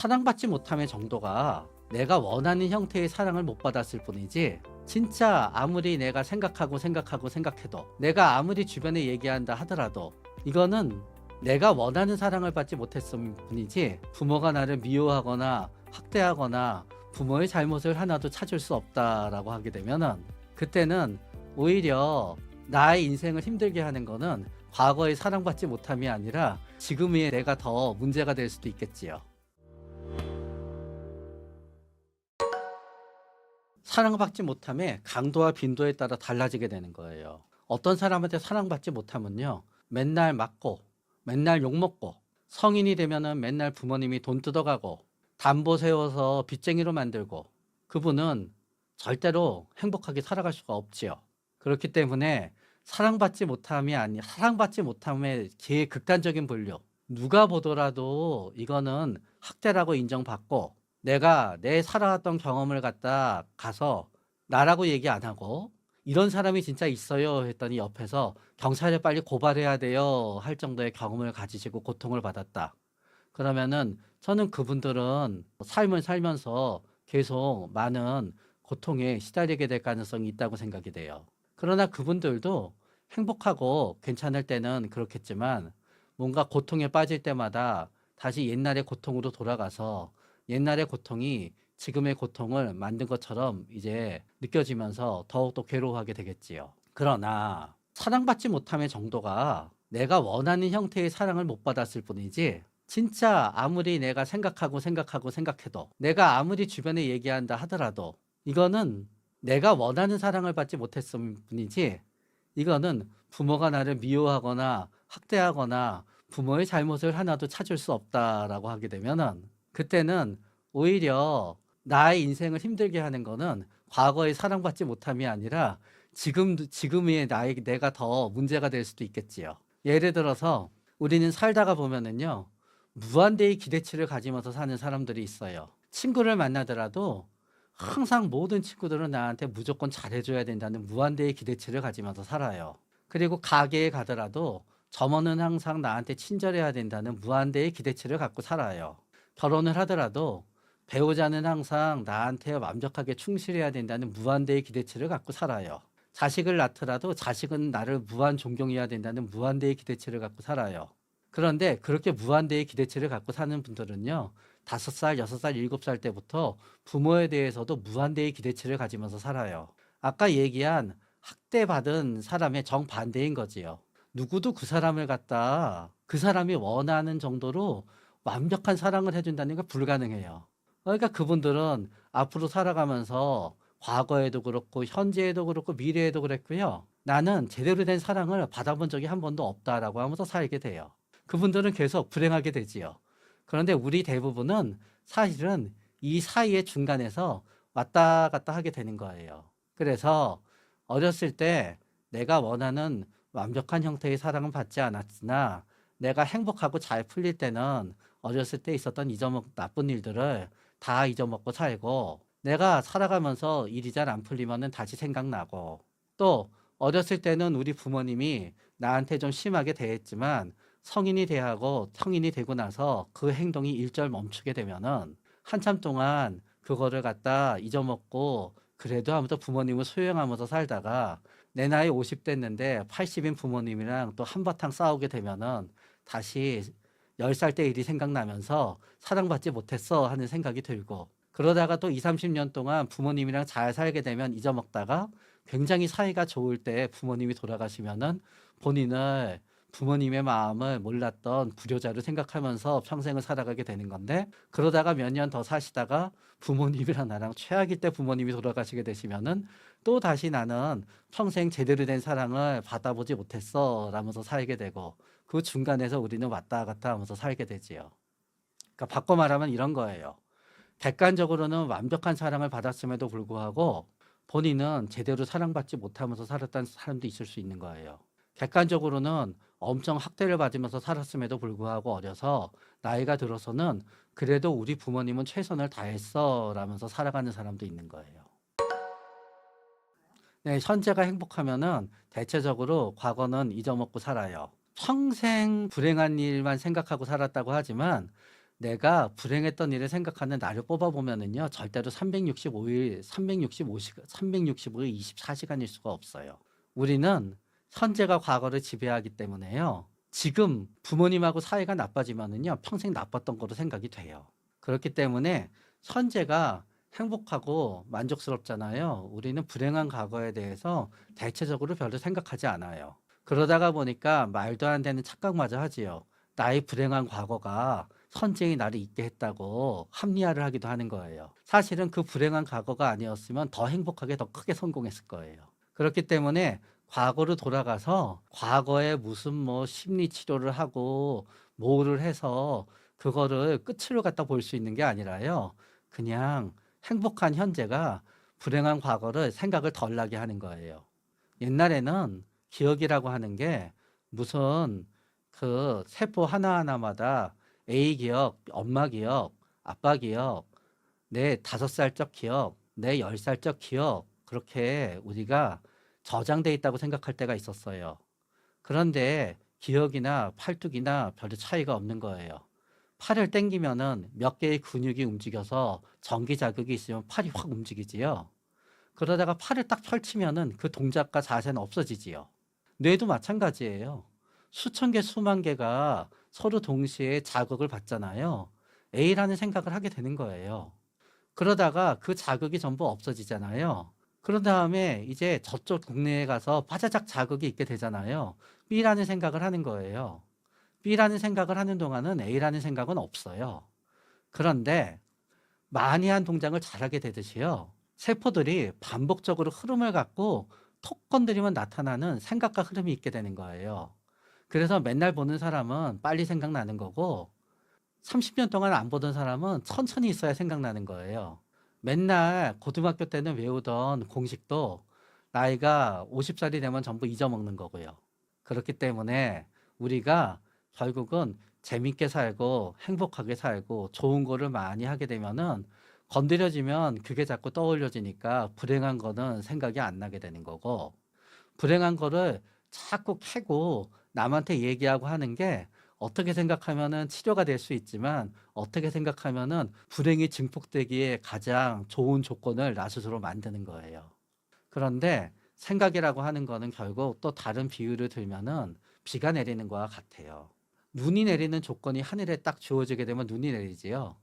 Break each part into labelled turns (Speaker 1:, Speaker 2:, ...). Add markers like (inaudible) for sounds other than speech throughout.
Speaker 1: 사랑받지 못함의 정도가 내가 원하는 형태의 사랑을 못 받았을 뿐이지 진짜 아무리 내가 생각하고 생각하고 생각해도 내가 아무리 주변에 얘기한다 하더라도 이거는 내가 원하는 사랑을 받지 못했을 뿐이지 부모가 나를 미워하거나 학대하거나 부모의 잘못을 하나도 찾을 수 없다라고 하게 되면은 그때는 오히려 나의 인생을 힘들게 하는 거는 과거의 사랑받지 못함이 아니라 지금의 내가 더 문제가 될 수도 있겠지요. 사랑받지 못함의 강도와 빈도에 따라 달라지게 되는 거예요. 어떤 사람한테 사랑받지 못하면요. 맨날 맞고, 맨날 욕먹고, 성인이 되면은 맨날 부모님이 돈 뜯어가고, 담보 세워서 빚쟁이로 만들고, 그분은 절대로 행복하게 살아갈 수가 없지요. 그렇기 때문에 사랑받지 못함이 아니, 사랑받지 못함의 제일 극단적인 분류. 누가 보더라도 이거는 학대라고 인정받고, 내가 내 살아왔던 경험을 갖다 가서 나라고 얘기 안 하고 이런 사람이 진짜 있어요 했더니 옆에서 경찰에 빨리 고발해야 돼요 할 정도의 경험을 가지시고 고통을 받았다. 그러면은 저는 그분들은 삶을 살면서 계속 많은 고통에 시달리게 될 가능성이 있다고 생각이 돼요. 그러나 그분들도 행복하고 괜찮을 때는 그렇겠지만 뭔가 고통에 빠질 때마다 다시 옛날의 고통으로 돌아가서 옛날의 고통이 지금의 고통을 만든 것처럼 이제 느껴지면서 더욱더 괴로워하게 되겠지요. 그러나 사랑받지 못함의 정도가 내가 원하는 형태의 사랑을 못 받았을 뿐이지 진짜 아무리 내가 생각하고 생각하고 생각해도 내가 아무리 주변에 얘기한다 하더라도 이거는 내가 원하는 사랑을 받지 못했을 뿐이지 이거는 부모가 나를 미워하거나 학대하거나 부모의 잘못을 하나도 찾을 수 없다라고 하게 되면은 그때는 오히려 나의 인생을 힘들게 하는 거는 과거의 사랑받지 못함이 아니라 지금 지금의 나의 내가 더 문제가 될 수도 있겠지요. 예를 들어서 우리는 살다가 보면은요 무한대의 기대치를 가지면서 사는 사람들이 있어요. 친구를 만나더라도 항상 모든 친구들은 나한테 무조건 잘해줘야 된다는 무한대의 기대치를 가지면서 살아요. 그리고 가게에 가더라도 점원은 항상 나한테 친절해야 된다는 무한대의 기대치를 갖고 살아요. 결혼을 하더라도 배우자는 항상 나한테 완벽하게 충실해야 된다는 무한대의 기대치를 갖고 살아요. 자식을 낳더라도 자식은 나를 무한 존경해야 된다는 무한대의 기대치를 갖고 살아요. 그런데 그렇게 무한대의 기대치를 갖고 사는 분들은요, 다섯 살, 여섯 살, 일곱 살 때부터 부모에 대해서도 무한대의 기대치를 가지면서 살아요. 아까 얘기한 학대받은 사람의 정반대인 거지요. 누구도 그 사람을 갖다 그 사람이 원하는 정도로 완벽한 사랑을 해준다는 게 불가능해요. 그러니까 그분들은 앞으로 살아가면서 과거에도 그렇고 현재에도 그렇고 미래에도 그랬고요. 나는 제대로 된 사랑을 받아본 적이 한 번도 없다라고 하면서 살게 돼요. 그분들은 계속 불행하게 되지요. 그런데 우리 대부분은 사실은 이 사이의 중간에서 왔다 갔다 하게 되는 거예요. 그래서 어렸을 때 내가 원하는 완벽한 형태의 사랑은 받지 않았으나 내가 행복하고 잘 풀릴 때는 어렸을 때 있었던 잊어먹 나쁜 일들을 다 잊어먹고 살고 내가 살아가면서 일이 잘 안 풀리면은 다시 생각나고. 또 어렸을 때는 우리 부모님이 나한테 좀 심하게 대했지만 성인이 돼하고 성인이 되고 나서 그 행동이 일절 멈추게 되면은 한참 동안 그거를 갖다 잊어먹고 그래도 하면서 부모님을 소용하면서 살다가 내 나이 50 됐는데 80인 부모님이랑 또 한바탕 싸우게 되면은 다시 10살 때 일이 생각나면서 사랑받지 못했어 하는 생각이 들고 그러다가 또 2, 30년 동안 부모님이랑 잘 살게 되면 잊어먹다가 굉장히 사이가 좋을 때 부모님이 돌아가시면은 본인을 부모님의 마음을 몰랐던 불효자를 생각하면서 평생을 살아가게 되는 건데 그러다가 몇 년 더 사시다가 부모님이랑 나랑 최악일 때 부모님이 돌아가시게 되시면은 또 다시 나는 평생 제대로 된 사랑을 받아보지 못했어 라면서 살게 되고 그 중간에서 우리는 왔다 갔다 하면서 살게 되지요. 그러니까 바꿔 말하면 이런 거예요. 객관적으로는 완벽한 사랑을 받았음에도 불구하고 본인은 제대로 사랑받지 못하면서 살았다는 사람도 있을 수 있는 거예요. 객관적으로는 엄청 학대를 받으면서 살았음에도 불구하고 어려서 나이가 들어서는 그래도 우리 부모님은 최선을 다했어 라면서 살아가는 사람도 있는 거예요. 네, 현재가 행복하면은 대체적으로 과거는 잊어먹고 살아요. 평생 불행한 일만 생각하고 살았다고 하지만 내가 불행했던 일을 생각하는 날을 뽑아보면은요, 절대로 365일, 365시간, 365일 24시간일 수가 없어요. 우리는 현재가 과거를 지배하기 때문에요. 지금 부모님하고 사이가 나빠지면은요, 평생 나빴던 거로 생각이 돼요. 그렇기 때문에 현재가 행복하고 만족스럽잖아요. 우리는 불행한 과거에 대해서 대체적으로 별로 생각하지 않아요. 그러다가 보니까 말도 안 되는 착각마저 하지요. 나의 불행한 과거가 현재의 나를 있게 했다고 합리화를 하기도 하는 거예요. 사실은 그 불행한 과거가 아니었으면 더 행복하게 더 크게 성공했을 거예요. 그렇기 때문에 과거로 돌아가서 과거에 무슨 뭐 심리 치료를 하고 뭐를 해서 그거를 끝으로 갖다 볼 수 있는 게 아니라요. 그냥 행복한 현재가 불행한 과거를 생각을 덜 나게 하는 거예요. 옛날에는 기억이라고 하는 게 무슨 그 세포 하나하나마다 A 기억, 엄마 기억, 아빠 기억, 내 다섯 살적 기억, 내 열 살적 기억 그렇게 우리가 저장돼 있다고 생각할 때가 있었어요. 그런데 기억이나 팔뚝이나 별로 차이가 없는 거예요. 팔을 당기면은 몇 개의 근육이 움직여서 전기 자극이 있으면 팔이 확 움직이지요. 그러다가 팔을 딱 펼치면은 그 동작과 자세는 없어지지요. 뇌도 마찬가지예요. 수천 개, 수만 개가 서로 동시에 자극을 받잖아요. A라는 생각을 하게 되는 거예요. 그러다가 그 자극이 전부 없어지잖아요. 그런 다음에 이제 저쪽 국내에 가서 빠자작 자극이 있게 되잖아요. B라는 생각을 하는 거예요. B라는 생각을 하는 동안은 A라는 생각은 없어요. 그런데 많이 한 동작을 잘하게 되듯이요. 세포들이 반복적으로 흐름을 갖고 톡 건드리면 나타나는 생각과 흐름이 있게 되는 거예요. 그래서 맨날 보는 사람은 빨리 생각나는 거고 30년 동안 안 보던 사람은 천천히 있어야 생각나는 거예요. 맨날 고등학교 때는 외우던 공식도 나이가 50살이 되면 전부 잊어먹는 거고요. 그렇기 때문에 우리가 결국은 재밌게 살고 행복하게 살고 좋은 거를 많이 하게 되면은 건드려지면 그게 자꾸 떠올려지니까 불행한 거는 생각이 안 나게 되는 거고 불행한 거를 자꾸 캐고 남한테 얘기하고 하는 게 어떻게 생각하면은 치료가 될 수 있지만 어떻게 생각하면은 불행이 증폭되기에 가장 좋은 조건을 나 스스로 만드는 거예요. 그런데 생각이라고 하는 거는 결국 또 다른 비유를 들면은 비가 내리는 거와 같아요. 눈이 내리는 조건이 하늘에 딱 주어지게 되면 눈이 내리지요.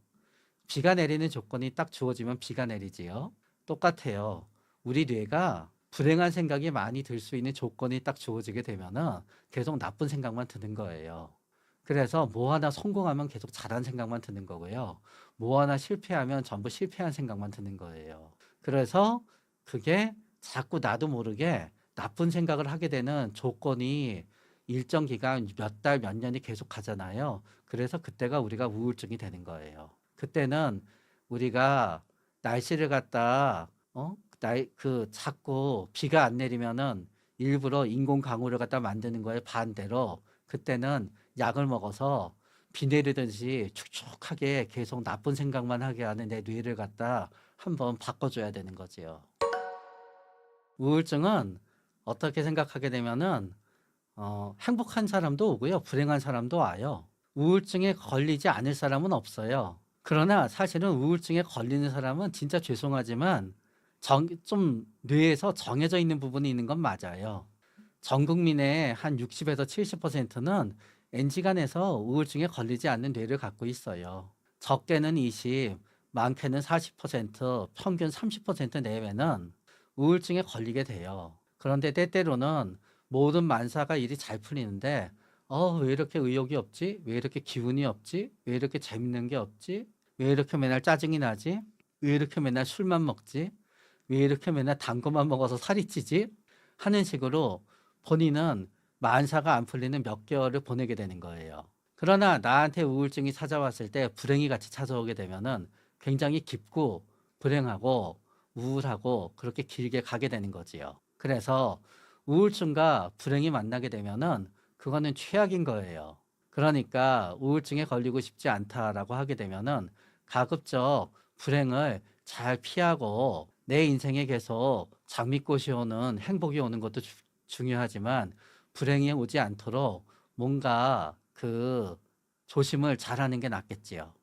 Speaker 1: 비가 내리는 조건이 딱 주어지면 비가 내리지요. 똑같아요. 우리 뇌가 불행한 생각이 많이 들 수 있는 조건이 딱 주어지게 되면은 계속 나쁜 생각만 드는 거예요. 그래서 뭐 하나 성공하면 계속 잘한 생각만 드는 거고요. 뭐 하나 실패하면 전부 실패한 생각만 드는 거예요. 그래서 그게 자꾸 나도 모르게 나쁜 생각을 하게 되는 조건이 일정 기간 몇 달, 몇 년이 계속 가잖아요. 그래서 그때가 우리가 우울증이 되는 거예요. 그때는 우리가 날씨를 갖다 어? 날, 그 자꾸 비가 안 내리면은 일부러 인공 강우를 갖다 만드는 거에 반대로 그때는 약을 먹어서 비 내리듯이 축축하게 계속 나쁜 생각만 하게 하는 내 뇌를 갖다 한번 바꿔줘야 되는 거지요. 우울증은 어떻게 생각하게 되면은 어, 행복한 사람도 오고요, 불행한 사람도 와요. 우울증에 걸리지 않을 사람은 없어요. 그러나 사실은 우울증에 걸리는 사람은 진짜 죄송하지만 정, 좀 뇌에서 정해져 있는 부분이 있는 건 맞아요. 전 국민의 한 60에서 70%는 N시간에서 우울증에 걸리지 않는 뇌를 갖고 있어요. 적게는 20, 많게는 40%, 평균 30% 내외는 우울증에 걸리게 돼요. 그런데 때때로는 모든 만사가 일이 잘 풀리는데 어, 왜 이렇게 의욕이 없지? 왜 이렇게 기운이 없지? 왜 이렇게 재밌는 게 없지? 왜 이렇게 맨날 짜증이 나지? 왜 이렇게 맨날 술만 먹지? 왜 이렇게 맨날 단 것만 먹어서 살이 찌지? 하는 식으로 본인은 만사가 안 풀리는 몇 개월을 보내게 되는 거예요. 그러나 나한테 우울증이 찾아왔을 때 불행이 같이 찾아오게 되면은 굉장히 깊고 불행하고 우울하고 그렇게 길게 가게 되는 거지요. 그래서 우울증과 불행이 만나게 되면은 그거는 최악인 거예요. 그러니까 우울증에 걸리고 싶지 않다라고 하게 되면은 가급적 불행을 잘 피하고 내 인생에 계속 장미꽃이 오는 행복이 오는 것도 주- 중요하지만 불행이 오지 않도록 뭔가 그 조심을 잘하는 게 낫겠지요.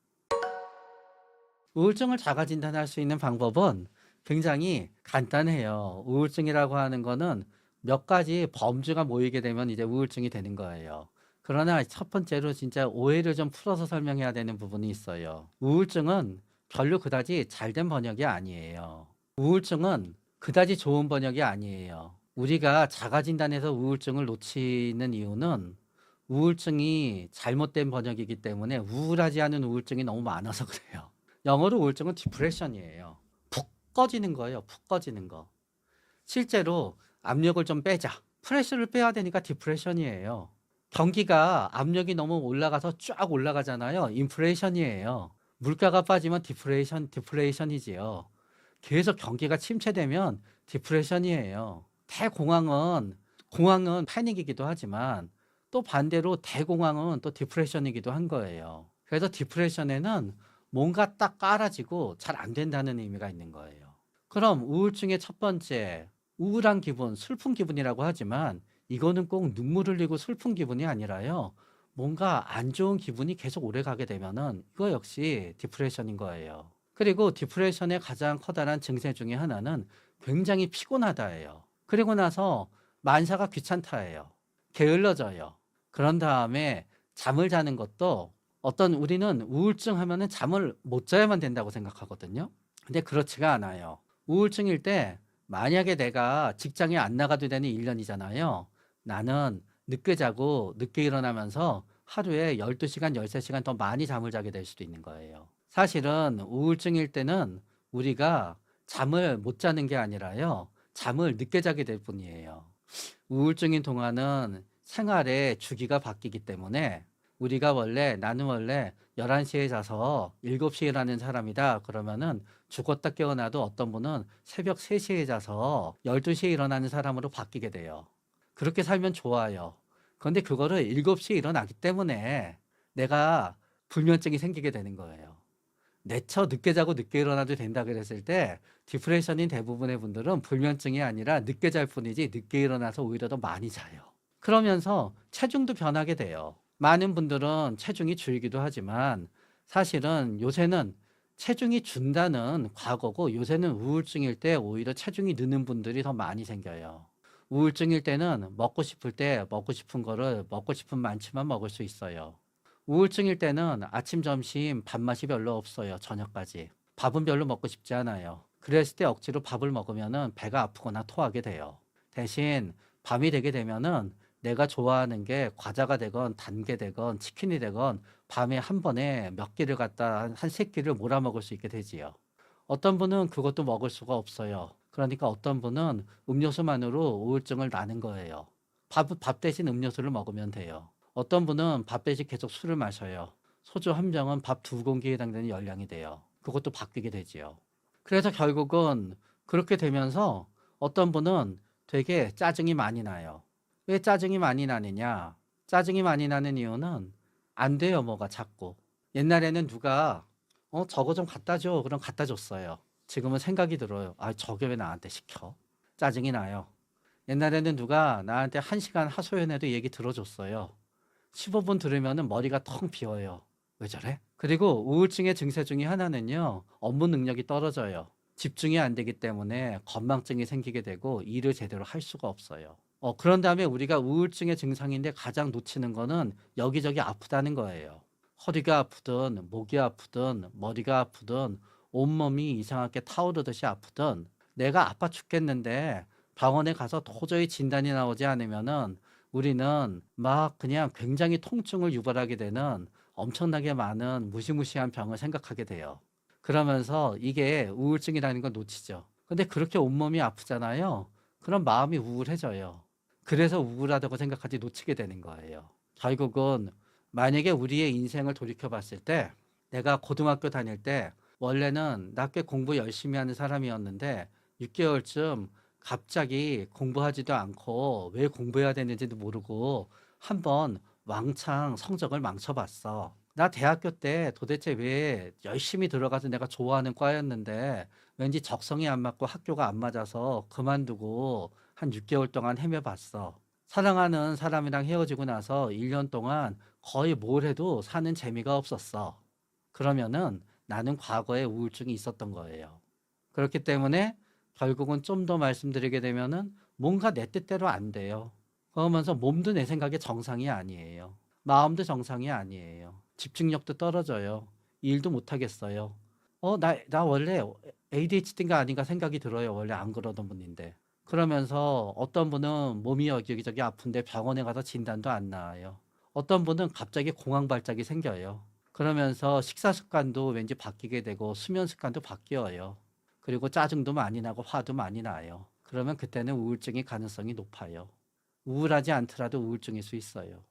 Speaker 1: 우울증을 자가 진단할 수 있는 방법은 굉장히 간단해요. 우울증이라고 하는 거는 몇 가지 범주가 모이게 되면 이제 우울증이 되는 거예요. 그러나 첫 번째로 진짜 오해를 좀 풀어서 설명해야 되는 부분이 있어요. 우울증은 별로 그다지 잘된 번역이 아니에요. 우울증은 그다지 좋은 번역이 아니에요. 우리가 자가 진단에서 우울증을 놓치는 이유는 우울증이 잘못된 번역이기 때문에 우울하지 않은 우울증이 너무 많아서 (laughs) 그래요. 영어로 우울증은 디프레션이에요. 푹 꺼지는 거예요. 푹 꺼지는 거. 실제로 압력을 좀 빼자. 프레셔를 빼야 되니까 디프레션이에요. 경기가 압력이 너무 올라가서 쫙 올라가잖아요. 인플레이션이에요. 물가가 빠지면 디프레이션, 디플레이션이지요. 계속 경기가 침체되면 디프레션이에요. 대공황은 공황은 패닉이기도 하지만 또 반대로 대공황은 또 디프레션이기도 한 거예요. 그래서 디프레션에는 뭔가 딱 깔아지고 잘 안 된다는 의미가 있는 거예요. 그럼 우울증의 첫 번째 우울한 기분, 슬픈 기분이라고 하지만 이거는 꼭 눈물 흘리고 슬픈 기분이 아니라요. 뭔가 안 좋은 기분이 계속 오래 가게 되면은 이거 역시 디프레션인 거예요. 그리고 디프레션의 가장 커다란 증세 중에 하나는 굉장히 피곤하다예요. 그리고 나서 만사가 귀찮다예요. 게을러져요. 그런 다음에 잠을 자는 것도 어떤 우리는 우울증 하면은 잠을 못 자야만 된다고 생각하거든요. 근데 그렇지가 않아요. 우울증일 때 만약에 내가 직장에 안 나가도 되는 1년이잖아요. 나는 늦게 자고 늦게 일어나면서 하루에 12시간, 13시간 더 많이 잠을 자게 될 수도 있는 거예요. 사실은 우울증일 때는 우리가 잠을 못 자는 게 아니라요. 잠을 늦게 자게 될 뿐이에요. 우울증인 동안은 생활의 주기가 바뀌기 때문에 우리가 원래 나는 원래 11시에 자서 7시에 일하는 사람이다. 그러면은 죽었다 깨어나도 어떤 분은 새벽 3시에 자서 12시에 일어나는 사람으로 바뀌게 돼요. 그렇게 살면 좋아요. 그런데 그거를 7시에 일어나기 때문에 내가 불면증이 생기게 되는 거예요. 내처 늦게 자고 늦게 일어나도 된다 그랬을 때 디프레션인 대부분의 분들은 불면증이 아니라 늦게 잘 뿐이지 늦게 일어나서 오히려 더 많이 자요. 그러면서 체중도 변하게 돼요. 많은 분들은 체중이 줄기도 하지만 사실은 요새는 체중이 준다는 과거고 요새는 우울증일 때 오히려 체중이 느는 분들이 더 많이 생겨요. 우울증일 때는 먹고 싶을 때 먹고 싶은 거를 먹고 싶은 만치만 먹을 수 있어요. 우울증일 때는 아침, 점심, 밥맛이 별로 없어요. 저녁까지. 밥은 별로 먹고 싶지 않아요. 그랬을 때 억지로 밥을 먹으면은 배가 아프거나 토하게 돼요. 대신 밤이 되게 되면은 내가 좋아하는 게 과자가 되건 단게 되건 치킨이 되건 밤에 한 번에 몇 끼를 갖다 한 세 끼를 몰아 먹을 수 있게 되지요. 어떤 분은 그것도 먹을 수가 없어요. 그러니까 어떤 분은 음료수만으로 우울증을 나는 거예요. 밥, 밥 대신 음료수를 먹으면 돼요. 어떤 분은 밥 대신 계속 술을 마셔요. 소주 한 병은 밥 두 공기에 해당되는 열량이 돼요. 그것도 바뀌게 되지요. 그래서 결국은 그렇게 되면서 어떤 분은 되게 짜증이 많이 나요. 왜 짜증이 많이 나느냐? 짜증이 많이 나는 이유는 안 돼요, 뭐가 자꾸. 옛날에는 누가 어, 저거 좀 갖다 줘. 그럼 갖다 줬어요. 지금은 생각이 들어요. 아, 저게 왜 나한테 시켜? 짜증이 나요. 옛날에는 누가 나한테 한 시간 하소연해도 얘기 들어줬어요. 15분 들으면 머리가 텅 비어요. 왜 저래? 그리고 우울증의 증세 중에 하나는요, 업무 능력이 떨어져요. 집중이 안 되기 때문에 건망증이 생기게 되고 일을 제대로 할 수가 없어요. 어, 그런 다음에 우리가 우울증의 증상인데 가장 놓치는 거는 여기저기 아프다는 거예요. 허리가 아프든, 목이 아프든, 머리가 아프든, 온몸이 이상하게 타오르듯이 아프든, 내가 아파 죽겠는데 병원에 가서 도저히 진단이 나오지 않으면은 우리는 막 그냥 굉장히 통증을 유발하게 되는 엄청나게 많은 무시무시한 병을 생각하게 돼요. 그러면서 이게 우울증이라는 걸 놓치죠. 근데 그렇게 온몸이 아프잖아요. 그럼 마음이 우울해져요. 그래서 우울하다고 생각하지 놓치게 되는 거예요. 결국은 만약에 우리의 인생을 돌이켜 봤을 때 내가 고등학교 다닐 때 원래는 나 꽤 공부 열심히 하는 사람이었는데 6개월쯤 갑자기 공부하지도 않고 왜 공부해야 되는지도 모르고 한번 왕창 성적을 망쳐봤어. 나 대학교 때 도대체 왜 열심히 들어가서 내가 좋아하는 과였는데 왠지 적성이 안 맞고 학교가 안 맞아서 그만두고 한 6개월 동안 헤매봤어. 사랑하는 사람이랑 헤어지고 나서 1년 동안 거의 뭘 해도 사는 재미가 없었어. 그러면은 나는 과거에 우울증이 있었던 거예요. 그렇기 때문에 결국은 좀 더 말씀드리게 되면은 뭔가 내 뜻대로 안 돼요. 그러면서 몸도 내 생각에 정상이 아니에요. 마음도 정상이 아니에요. 집중력도 떨어져요. 일도 못 하겠어요. 어, 나, 나 원래 ADHD인가 아닌가 생각이 들어요. 원래 안 그러던 분인데. 그러면서 어떤 분은 몸이 여기저기 아픈데 병원에 가서 진단도 안 나와요. 어떤 분은 갑자기 공황 발작이 생겨요. 그러면서 식사 습관도 왠지 바뀌게 되고 수면 습관도 바뀌어요. 그리고 짜증도 많이 나고 화도 많이 나요. 그러면 그때는 우울증의 가능성이 높아요. 우울하지 않더라도 우울증일 수 있어요.